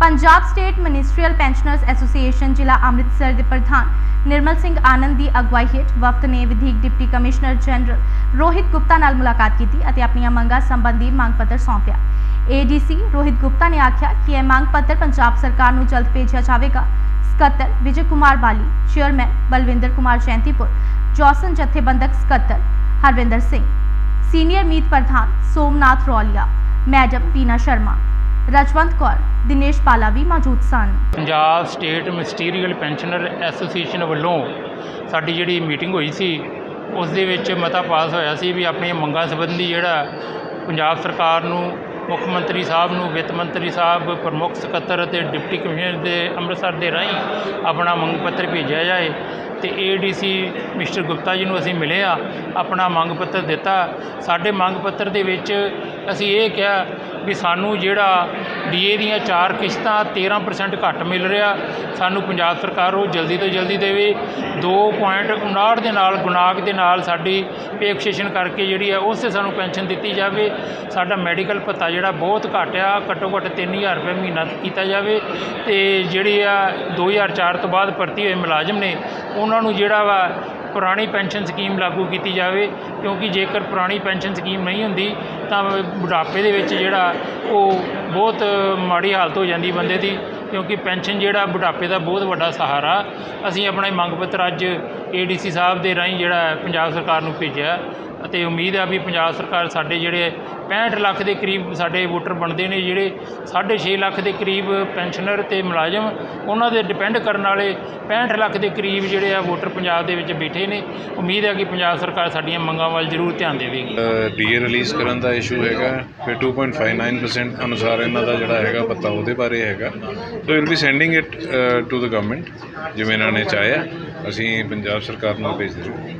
Punjab state ministerial pensioners association ਜ਼ਿਲ੍ਹਾ ਅੰਮ੍ਰਿਤਸਰ ਦੇ ਪ੍ਰਧਾਨ ਨਿਰਮਲ ਸਿੰਘ ਆਨੰਦ ਦੀ ਅਗਵਾਈ ਹੇਠ ਵਫਦ ਨੇ ਵਿਧੀਕ deputy commissioner general Rohit Gupta ਨਾਲ ਮੁਲਾਕਾਤ ਕੀਤੀ ਅਤੇ ਆਪਣੀਆਂ ਮੰਗਾਂ ਸੰਬੰਧੀ ਮੰਗ ਪੱਤਰ ਸੌਂਪਿਆ। ਏਡੀਸੀ ਰੋਹਿਤ ਗੁਪਤਾ ਨੇ ਆਖਿਆ ਕਿ ਇਹ ਮੰਗ ਪੱਤਰ ਪੰਜਾਬ ਸਰਕਾਰ ਨੂੰ ਜਲਦ ਭੇਜਿਆ ਜਾਵੇਗਾ। ਸਕੱਤਰ ਵਿਜੇ ਕੁਮਾਰ ਬਾਲੀ, ਚੇਅਰਮੈਨ ਬਲਵਿੰਦਰ ਕੁਮਾਰ ਜੈਂਤੀਪੁਰ, ਜੋਸਨ ਜਥੇਬੰਦਕ ਸਕੱਤਰ ਹਰਵਿੰਦਰ ਸਿੰਘ, ਸੀਨੀਅਰ ਮੀਤ ਪ੍ਰਧਾਨ ਸੋਮਨਾਥ ਰੌਲੀਆ, ਮੈਡਮ ਪੀਨਾ ਸ਼ਰਮਾ ਰਜਵੰਤ ਕੌਰ, ਦਿਨੇਸ਼ ਪਾਲਾ ਵੀ ਮੌਜੂਦ ਸਨ। Punjab state ministerial pensioner association ਵੱਲੋਂ ਸਾਡੀ ਜਿਹੜੀ ਮੀਟਿੰਗ ਹੋਈ ਸੀ, ਉਸ ਦੇ ਵਿੱਚ ਮਤਾ ਪਾਸ ਹੋਇਆ ਸੀ ਵੀ ਆਪਣੀਆਂ ਮੰਗਾਂ ਸੰਬੰਧੀ ਜਿਹੜਾ ਪੰਜਾਬ ਸਰਕਾਰ ਨੂੰ, ਮੁੱਖ ਮੰਤਰੀ ਸਾਹਿਬ ਨੂੰ, ਵਿੱਤ ਮੰਤਰੀ ਸਾਹਿਬ, ਪ੍ਰਮੁੱਖ ਸਕੱਤਰ ਅਤੇ ਡਿਪਟੀ ਕਮਿਸ਼ਨਰ ਦੇ ਅੰਮ੍ਰਿਤਸਰ ਦੇ ਰਾਹੀਂ ਆਪਣਾ ਮੰਗ ਪੱਤਰ ਭੇਜਿਆ ਜਾਏ ਤੇ ਏਡੀਸੀ ਮਿਸਟਰ ਗੁਪਤਾ ਜੀ ਨੂੰ ਅਸੀਂ ਮਿਲੇ ਆ, ਆਪਣਾ ਮੰਗ ਪੱਤਰ ਦਿੱਤਾ। ਸਾਡੇ ਮੰਗ ਪੱਤਰ ਦੇ ਵਿੱਚ ਅਸੀਂ ਇਹ ਕਿਹਾ ਵੀ ਸਾਨੂੰ ਜਿਹੜਾ ਡੀਏ ਦੀਆਂ ਚਾਰ ਕਿਸ਼ਤਾਂ 13% ਘੱਟ ਮਿਲ ਰਿਹਾ, ਸਾਨੂੰ ਪੰਜਾਬ ਸਰਕਾਰ ਉਹ ਜਲਦੀ ਤੋਂ ਜਲਦੀ ਦੇਵੇ। 2.59 ਦੇ ਨਾਲ, ਗੁਣਾਕ ਦੇ ਨਾਲ ਸਾਡੀ ਪੇਕਸ਼ੇਸ਼ਨ ਕਰਕੇ ਜਿਹੜੀ ਹੈ ਉਸ 'ਤੇ ਸਾਨੂੰ ਪੈਨਸ਼ਨ ਦਿੱਤੀ ਜਾਵੇ। ਸਾਡਾ ਮੈਡੀਕਲ ਭੱਤਾ ਜਿਹੜਾ ਬਹੁਤ ਘੱਟ ਆ, ਘੱਟੋ ਘੱਟ 3000 ਰੁਪਏ ਮਹੀਨਾ ਕੀਤਾ ਜਾਵੇ। ਤੇ ਜਿਹੜੀ ਆ 2004 ਤੋਂ ਬਾਅਦ ਭਰਤੀ ਹੋਏ ਮੁਲਾਜ਼ਮ ਨੇ, ਉਹਨਾਂ ਨੂੰ ਜਿਹੜਾ ਵਾ ਪੁਰਾਣੀ ਪੈਨਸ਼ਨ ਸਕੀਮ ਲਾਗੂ ਕੀਤੀ ਜਾਵੇ, ਕਿਉਂਕਿ ਜੇਕਰ ਪੁਰਾਣੀ ਪੈਨਸ਼ਨ ਸਕੀਮ ਨਹੀਂ ਹੁੰਦੀ, ਤਾਂ ਬੁਢਾਪੇ ਦੇ ਵਿੱਚ ਜਿਹੜਾ ਉਹ ਬਹੁਤ ਮਾੜੀ ਹਾਲਤ ਹੋ ਜਾਂਦੀ ਬੰਦੇ ਦੀ, ਕਿਉਂਕਿ ਪੈਨਸ਼ਨ ਜਿਹੜਾ ਬੁਢਾਪੇ ਦਾ ਬਹੁਤ ਵੱਡਾ ਸਹਾਰਾ। ਅਸੀਂ ਆਪਣੇ ਮੰਗ ਪੱਤਰ ਅੱਜ ਏਡੀਸੀ ਸਾਹਿਬ ਦੇ ਰਾਹੀਂ ਜਿਹੜਾ ਪੰਜਾਬ ਸਰਕਾਰ ਨੂੰ ਭੇਜਿਆ। ਅਤੇ ਉਮੀਦ ਆ ਵੀ ਪੰਜਾਬ ਸਰਕਾਰ ਸਾਡੇ ਜਿਹੜੇ 65 ਲੱਖ ਦੇ ਕਰੀਬ ਸਾਡੇ ਵੋਟਰ ਬਣਦੇ ਨੇ, ਜਿਹੜੇ 6.5 ਲੱਖ ਦੇ ਕਰੀਬ ਪੈਨਸ਼ਨਰ ਤੇ ਮੁਲਾਜ਼ਮ, ਉਹਨਾਂ ਦੇ ਡਿਪੈਂਡ ਕਰਨ ਵਾਲੇ 65 ਲੱਖ ਦੇ ਕਰੀਬ ਜਿਹੜੇ ਆ ਵੋਟਰ ਪੰਜਾਬ ਦੇ ਵਿੱਚ ਬੈਠੇ ਨੇ। ਉਮੀਦ ਹੈ ਕਿ ਪੰਜਾਬ ਸਰਕਾਰ ਸਾਡੀਆਂ ਮੰਗਾਂ ਵੱਲ ਜ਼ਰੂਰ ਧਿਆਨ ਦੇਵੇਗੀ। ਡੀਏ ਰਿਲੀਜ਼ ਕਰਨ ਦਾ ਇਸ਼ੂ ਹੈਗਾ, ਫਿਰ 2.59% ਅਨੁਸਾਰ ਇਹਨਾਂ ਦਾ ਜਿਹੜਾ ਹੈਗਾ ਪਤਾ ਉਹਦੇ ਬਾਰੇ ਹੈਗਾ। So will be sending it to the government ਜਿਵੇਂ ਇਹਨਾਂ ਨੇ ਚਾਹਿਆ, ਅਸੀਂ ਪੰਜਾਬ ਸਰਕਾਰ ਨੂੰ ਭੇਜ ਦੇ